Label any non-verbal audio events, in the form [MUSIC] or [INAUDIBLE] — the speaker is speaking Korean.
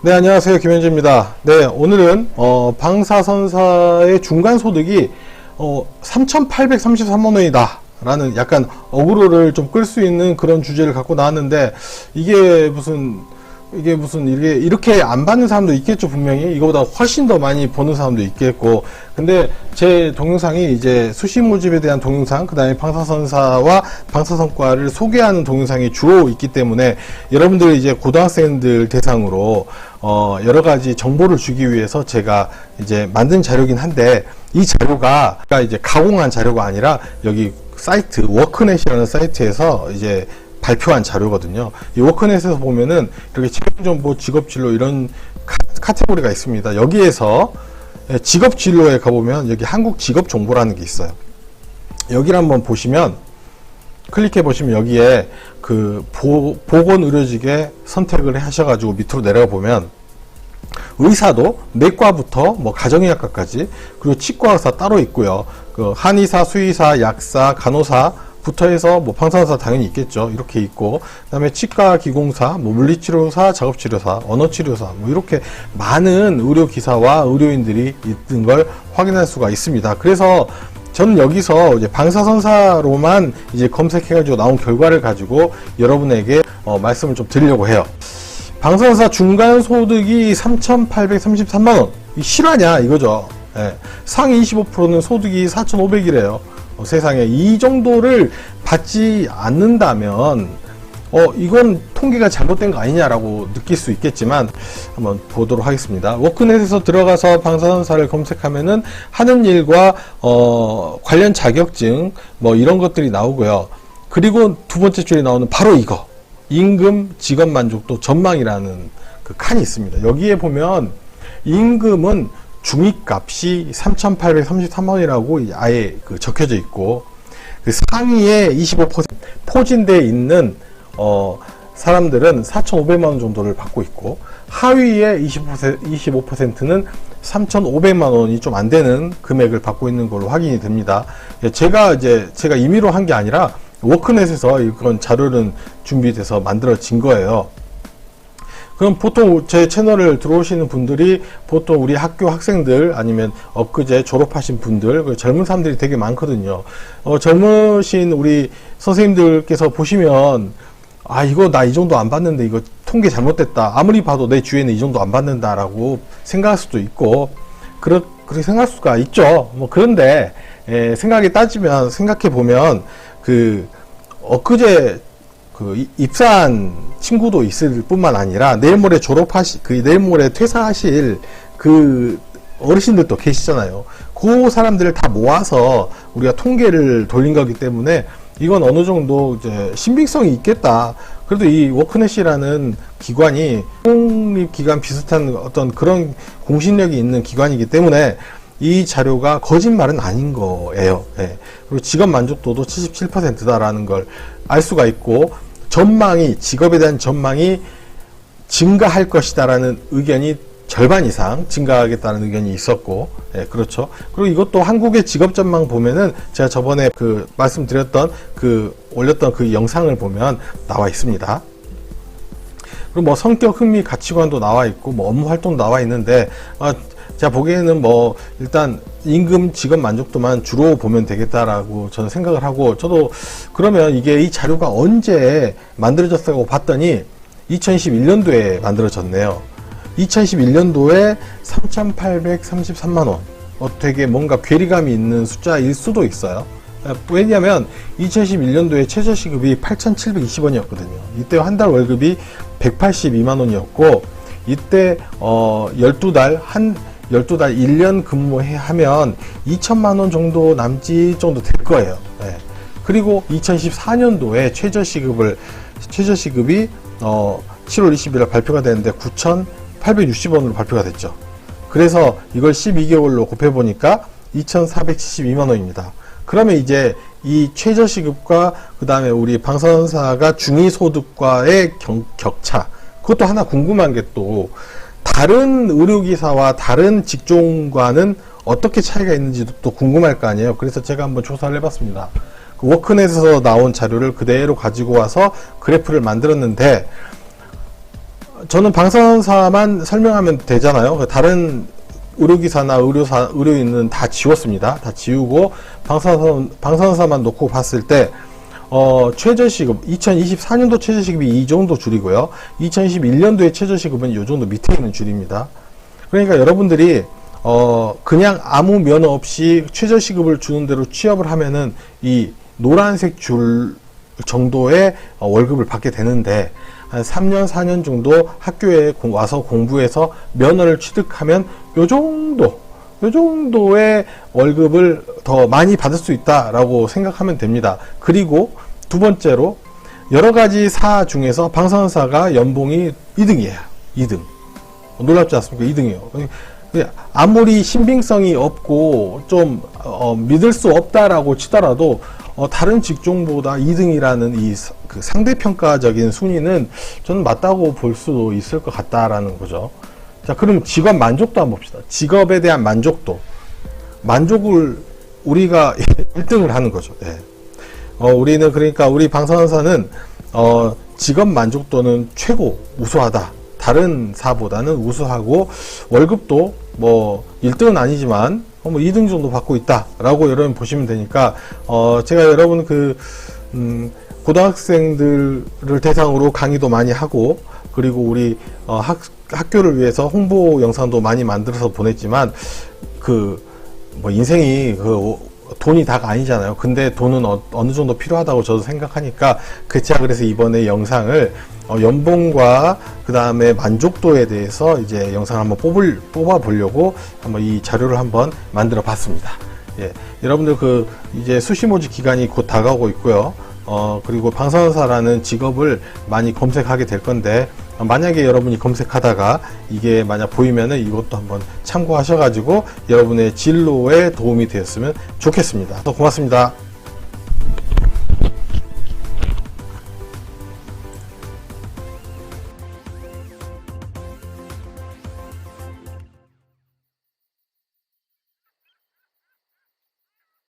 네, 안녕하세요. 김현주입니다. 네, 오늘은, 어, 방사선사의 중간소득이, 어, 3,833만원이다. 라는 약간 어그로를 좀 끌 수 있는 그런 주제를 갖고 나왔는데, 이게 무슨, 이게 무슨, 이게, 이렇게 안 받는 사람도 있겠죠, 분명히. 이거보다 훨씬 더 많이 버는 사람도 있겠고. 근데 제 동영상이 이제 수시 모집에 대한 동영상, 그 다음에 방사선사와 방사선과를 소개하는 동영상이 주로 있기 때문에 여러분들 이제 고등학생들 대상으로 어, 여러 가지 정보를 주기 위해서 제가 이제 만든 자료긴 한데 이 자료가 이제 가공한 자료가 아니라 여기 사이트 워크넷이라는 사이트에서 이제 발표한 자료거든요. 이 워크넷에서 보면은 이렇게 직업정보, 직업 진로 이런 카, 카테고리가 있습니다. 여기에서 예, 직업 진로에 가보면 여기 한국 직업 정보라는 게 있어요. 여기를 한번 보시면 클릭해 보시면 여기에 그 보, 보건 의료직에 선택을 하셔가지고 밑으로 내려가 보면 의사도 내과부터 뭐 가정의학과까지 그리고 치과 의사 따로 있고요. 그 한의사, 수의사, 약사, 간호사 부터 해서 뭐 방사선사 당연히 있겠죠. 이렇게 있고 그다음에 치과 기공사, 뭐 물리치료사, 작업치료사, 언어치료사 뭐 이렇게 많은 의료 기사와 의료인들이 있는 걸 확인할 수가 있습니다. 그래서 저는 여기서 이제 방사선사로만 이제 검색해가지고 나온 결과를 가지고 여러분에게 어, 말씀을 좀 드리려고 해요. 방사선사 중간 소득이 3,833만 원. 실화냐, 이거죠. 예. 상위 25%는 소득이 4,500이래요. 어, 세상에. 이 정도를 받지 않는다면, 어, 이건 통계가 잘못된 거 아니냐라고 느낄 수 있겠지만, 한번 보도록 하겠습니다. 워크넷에서 들어가서 방사선사를 검색하면은 하는 일과, 어, 관련 자격증, 뭐 이런 것들이 나오고요. 그리고 두 번째 줄에 나오는 바로 이거. 임금 직업 만족도 전망이라는 그 칸이 있습니다. 여기에 보면 임금은 중위값이 3,833원이라고 아예 그 적혀져 있고 그 상위에 25% 포진되어 있는 어 사람들은 4,500만 원 정도를 받고 있고 하위에 25%, 25%는 3,500만 원이 좀 안 되는 금액을 받고 있는 걸로 확인이 됩니다. 예, 제가 이제 제가 임의로 한 게 아니라 워크넷에서 이건 자료는 준비돼서 만들어진 거예요. 그럼 보통 제 채널을 들어오시는 분들이 보통 우리 학교 학생들 아니면 엊그제 졸업하신 분들 그 젊은 사람들이 되게 많거든요. 어, 젊으신 우리 선생님들께서 보시면 아 이거 나 이 정도 안 받는데 이거 통계 잘못됐다. 아무리 봐도 내 주위에는 이 정도 안 받는다라고 생각할 수도 있고 그렇 그렇게 생각할 수가 있죠. 뭐 그런데 에, 생각이 따지면 생각해 보면 그 엊그제 그 이- 입사한 친구도 있을 뿐만 아니라 내일 모레 졸업하시 그 내일 모레 퇴사하실 그 어르신들도 계시잖아요. 그 사람들을 다 모아서 우리가 통계를 돌린 거기 때문에 이건 어느 정도 이제 신빙성이 있겠다. 그래도 이 워크넷이라는 기관이 공립기관 비슷한 어떤 그런 공신력이 있는 기관이기 때문에 이 자료가 거짓말은 아닌 거예요. 예. 그리고 직업 만족도도 77%다라는 걸 알 수가 있고 전망이 직업에 대한 전망이 증가할 것이다라는 의견이 절반 이상 증가하겠다는 의견이 있었고, 예, 그렇죠. 그리고 이것도 한국의 직업 전망 보면은 제가 저번에 그 말씀드렸던 그 올렸던 그 영상을 보면 나와 있습니다. 그리고 뭐 성격, 흥미, 가치관도 나와 있고 뭐 업무 활동 나와 있는데 아, 제가 보기에는 뭐 일단 임금 직업 만족도만 주로 보면 되겠다라고 저는 생각을 하고 저도 그러면 이게 이 자료가 언제 만들어졌다고 봤더니 2021년도에 만들어졌네요. 2021년도에 3,833만 원. 어, 되게 뭔가 괴리감이 있는 숫자일 수도 있어요. 아, 왜냐하면 2011년도에 최저시급이 8,720원이었거든요. 이때 한 달 월급이 182만 원이었고 이때 어 12달 한 12달 1년 근무하면 2천만 원 정도 남짓 정도 될 거예요. 예. 그리고 2014년도에 최저 시급을 최저 시급이 어 7월 20일 발표가 됐는데 9,860원으로 발표가 됐죠. 그래서 이걸 12개월로 곱해 보니까 2,472만 원입니다. 그러면 이제 이 최저 시급과 그 다음에 우리 방사선사가 중위 소득과의 경- 격차 그것도 하나 궁금한 게또 다른 의료기사와 다른 직종과는 어떻게 차이가 있는지도 또 궁금할 거 아니에요. 그래서 제가 한번 조사를 해봤습니다. 그 워크넷에서 나온 자료를 그대로 가지고 와서 그래프를 만들었는데 저는 방사선사만 설명하면 되잖아요. 그 다른 의료기사나 의료사, 의료인은 다 지웠습니다. 다 지우고 방사선, 방사선사만 놓고 봤을 때, 어, 최저시급, 2024년도 최저시급이 이 정도 줄이고요. 2021년도에 최저시급은 이 정도 밑에 있는 줄입니다. 그러니까 여러분들이, 어, 그냥 아무 면허 없이 최저시급을 주는 대로 취업을 하면은 이 노란색 줄 정도의 어, 월급을 받게 되는데, 한 3년, 4년 정도 학교에 공- 와서 공부해서 면허를 취득하면 요 정도, 요 정도의 월급을 더 많이 받을 수 있다라고 생각하면 됩니다. 그리고 두 번째로 여러 가지 사 중에서 방사선사가 연봉이 2등이에요. 2등. 놀랍지 않습니까? 2등이요. 아무리 신빙성이 없고 좀 어, 믿을 수 없다라고 치더라도 어, 다른 직종보다 2등이라는 이 그 상대평가적인 순위는 저는 맞다고 볼 수도 있을 것 같다라는 거죠. 자, 그럼 직업 만족도 한번 봅시다. 직업에 대한 만족도. 만족을 우리가 [LAUGHS] 1등을 하는 거죠. 예. 어, 우리는 그러니까 우리 방사선사는 어, 직업 만족도는 최고 우수하다. 다른 사보다는 우수하고 월급도 뭐 1등은 아니지만 어, 뭐 2등 정도 받고 있다라고 여러분 보시면 되니까 어, 제가 여러분 그 음, 고등학생들을 대상으로 강의도 많이 하고 그리고 우리 어, 학, 학교를 위해서 홍보 영상도 많이 만들어서 보냈지만 그 뭐 인생이 그 돈이 다가 아니잖아요. 근데 돈은 어, 느 정도 필요하다고 저도 생각하니까 그차 그래서 이번에 영상을 어, 연봉과 그 다음에 만족도에 대해서 이제 영상을 한번 뽑을 뽑아 보려고 한번 이 자료를 한번 만들어 봤습니다. 예, 여러분들 그 이제 수시모집 기간이 곧 다가오고 있고요. 어, 그리고 방사선사라는 직업을 많이 검색하게 될 건데, 어, 만약에 여러분이 검색하다가 이게 만약 보이면은 이것도 한번 참고하셔가지고 여러분의 진로에 도움이 되었으면 좋겠습니다. 또 고맙습니다.